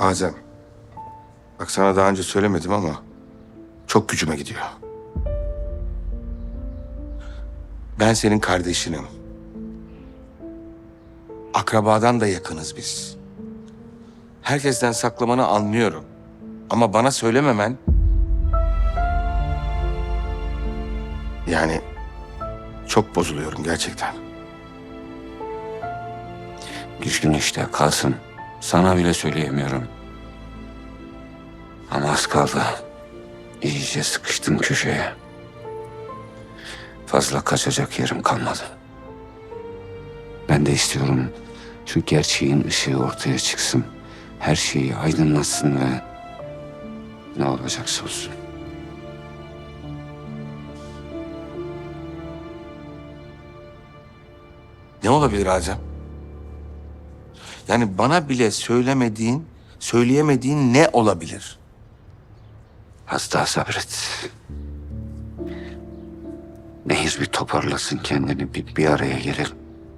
Azem. Bak sana daha önce söylemedim ama çok gücüme gidiyor. Ben senin kardeşinim. Akrabadan da yakınız biz. Herkesten saklamanı anlıyorum. Ama bana söylememen... Yani çok bozuluyorum gerçekten. Düşkün işte Kasım. Sana bile söyleyemiyorum. Ama az kaldı. İyice sıkıştım köşeye. Fazla kaçacak yerim kalmadı. Ben de istiyorum şu gerçeğin ışığı ortaya çıksın. Her şeyi aydınlatsın ve ne olacaksa olsun. Ne olabilir Azem? Yani bana bile söylemediğin, söyleyemediğin ne olabilir? Az sabret. Nehir bir toparlasın kendini bir, bir araya gelelim.